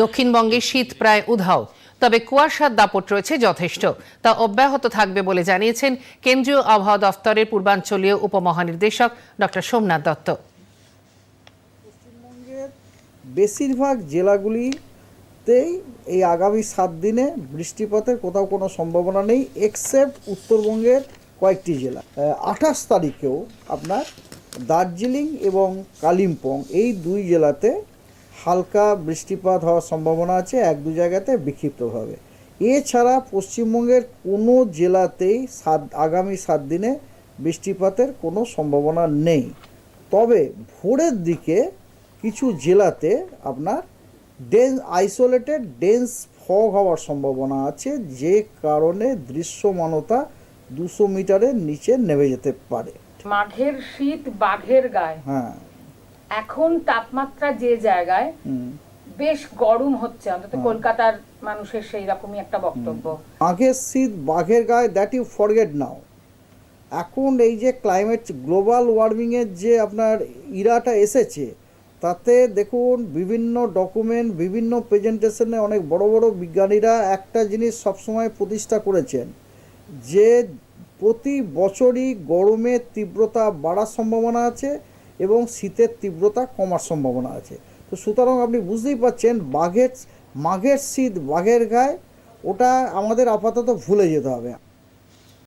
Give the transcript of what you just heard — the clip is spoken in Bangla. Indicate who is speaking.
Speaker 1: দক্ষিণবঙ্গে শীত প্রায় উধাও। তবে কুয়াশার দাপট রয়েছে যথেষ্ট। তা অব্যাহত থাকবে বলে জানিয়েছেন কেন্দ্রীয় আবহাওয়া দফতরের পূর্বাঞ্চলীয় উপমহানির্দেশক ডক্টর সোমনাথ দত্ত।
Speaker 2: বেশিরভাগ জেলাগুলিতেই এই আগামী সাত দিনে বৃষ্টিপাতের কোথাও কোনো সম্ভাবনা নেই এক্সেপ্ট উত্তরবঙ্গের কয়েকটি জেলা। আঠাশ তারিখেও আপনার দার্জিলিং এবং কালিম্পং এই দুই জেলাতে হালকা বৃষ্টিপাত হওয়ার সম্ভাবনা আছে এক দু জায়গাতে বিক্ষিপ্তভাবে। এছাড়া পশ্চিমবঙ্গের কোনো জেলাতেই সাত আগামী সাত দিনে বৃষ্টিপাতের কোনো সম্ভাবনা নেই। তবে ভোরের দিকে কিছু জেলাতে আপনার ডেন্স আইসোলেটেড ডেন্স ফগ হওয়ার সম্ভাবনা আছে যে কারণে দৃশ্যমানতা দুশো মিটারের নিচে নেমে যেতে পারে।
Speaker 3: মাঘের শীত বাঘের গায়ে।
Speaker 2: হ্যাঁ।
Speaker 3: এখন তাপমাত্রা যে জায়গায় বেশ গরম হচ্ছে অন্তত কলকাতার মানুষের সেই রকমই একটা বক্তব্য।
Speaker 2: বাঘের শীত বাঘের গায়ে দ্যাট ইউ ফরগেট নাও এখন এই যে ক্লাইমেট গ্লোবাল ওয়ার্মিংয়ের যে আপনার ইরাটা এসেছে তাতে দেখুন বিভিন্ন ডকুমেন্ট বিভিন্ন প্রেজেন্টেশনে অনেক বড় বড় বিজ্ঞানীরা একটা জিনিস সবসময় প্রতিষ্ঠা করেছেন যে প্রতি বছরই গরমের তীব্রতা বাড়ার সম্ভাবনা আছে এবং শীতের তীব্রতা কমার সম্ভাবনা আছে। তো সুতরাং আপনি বুঝতেই পারছেন, বাঘের, মাঘের শীত বাঘের গায়ে, ওটা আমাদের আপাতত ভুলে যেতে হবে।